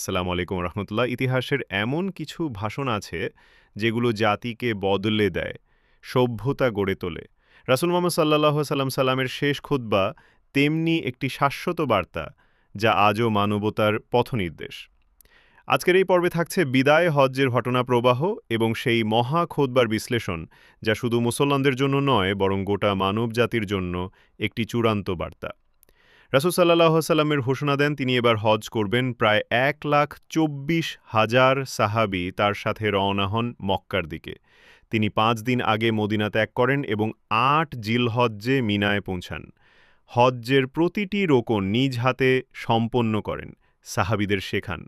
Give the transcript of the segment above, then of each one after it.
আসসালামু আলাইকুম রহমতুল্লাহ। ইতিহাসের এমন কিছু ভাষণ আছে যেগুলো জাতিকে বদলে দেয়, সভ্যতা গড়ে তোলে। রাসুল মোহাম্মদ সাল্লাহ সাল্লাম সাল্লামের শেষ খুতবা তেমনি একটি শাশ্বত বার্তা যা আজও মানবতার পথনির্দেশ। আজকের এই পর্বে থাকছে বিদায় হজ্জের ঘটনা প্রবাহ এবং সেই মহা খোদবার বিশ্লেষণ যা শুধু মুসলমানদের জন্য নয়, বরং গোটা মানব জাতির জন্য একটি চূড়ান্ত বার্তা। রাসুল সাল্লাহ সাল্লামের ঘোষণা দেন, তিনি এবার হজ করবেন প্রায় এক লাখ চব্বিশ হাজার সাহাবি তার সাথে রওনা হন মক্কার দিকে। তিনি পাঁচ দিন আগে মদিনা ত্যাগ করেন এবং আট জিল হজ্জে মিনায় পৌঁছান। হজ্জের প্রতিটি রোকন নিজ হাতে সম্পন্ন করেন, সাহাবিদের শেখান।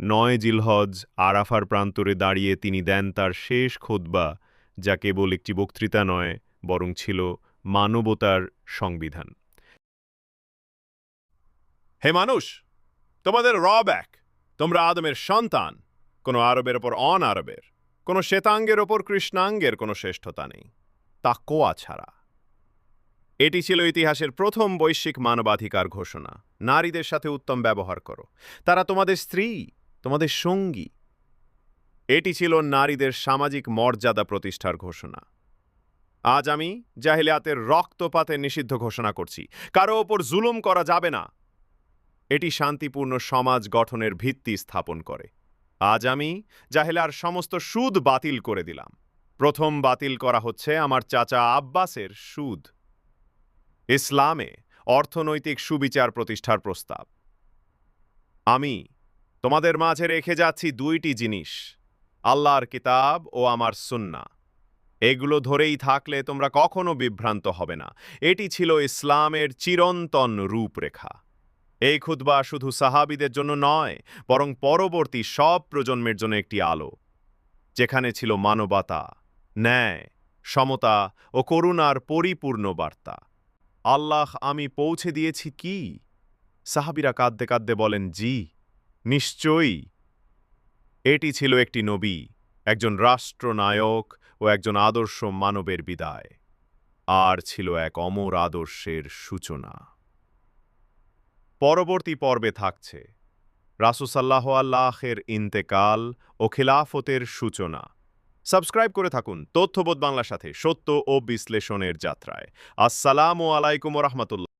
নয় জিলহজ আরাফার প্রান্তরে দাঁড়িয়ে তিনি দেন তার শেষ খোদবা, যা কেবল একটি বক্তৃতা নয়, বরং ছিল মানবতার সংবিধান। হে মানুষ, তোমাদের র ব্যাক তোমরা আদমের সন্তান, কোনো আরবের ওপর অন আরবের, কোনো শ্বেতাঙ্গের ওপর কৃষ্ণাঙ্গের কোনো শ্রেষ্ঠতা নেই, তা কোয়া ছাড়া? এটি ছিল ইতিহাসের প্রথম বৈশ্বিক মানবাধিকার ঘোষণা। নারীদের সাথে উত্তম ব্যবহার করো। তারা তোমাদের স্ত্রী, তোমাদের সঙ্গী। এটি ছিল নারীদের সামাজিক মর্যাদা প্রতিষ্ঠার ঘোষণা। আজ আমি জাহিলিয়াতের রক্তপাতের নিষিদ্ধ ঘোষণা করছি। কারও ওপর জুলুম করা যাবে না। এটি শান্তিপূর্ণ সমাজ গঠনের ভিত্তি স্থাপন করে। আজ আমি জাহেলার সমস্ত সুদ বাতিল করে দিলাম। প্রথম বাতিল করা হচ্ছে আমার চাচা আব্বাসের সুদ। ইসলামে অর্থনৈতিক সুবিচার প্রতিষ্ঠার প্রস্তাব। আমি তোমাদের মাঝে রেখে যাচ্ছি দুইটি জিনিস, আল্লাহর কিতাব ও আমার সুন্না এগুলো ধরেই থাকলে তোমরা কখনো বিভ্রান্ত হবে না। এটি ছিল ইসলামের চিরন্তন রূপরেখা। এই খুতবা শুধু সাহাবিদের জন্য নয়, বরং পরবর্তী সব প্রজন্মের জন্য একটি আলো, যেখানে ছিল মানবতা, ন্যায়, সমতা ও করুণার পরিপূর্ণ বার্তা। আল্লাহ, আমি পৌঁছে দিয়েছি কি? সাহাবিরা কাঁদতে কাঁদতে বলেন, জি, নিশ্চয়ই। এটি ছিল একটি নবী, একজন রাষ্ট্রনায়ক ও একজন আদর্শ মানবের বিদায়। আর ছিল এক অমর আদর্শের সূচনা। পরবর্তী পর্বে থাকছে। রাসুসাল্লাহ আল্লাহের ইন্তেকাল ও খিলাফতের সূচনা। সাবস্ক্রাইব করে থাকুন তথ্যবোধ বাংলার সাথে সত্য ও বিশ্লেষণের যাত্রায়। আসসালামু আলাইকুম রহমতুল্লাহ।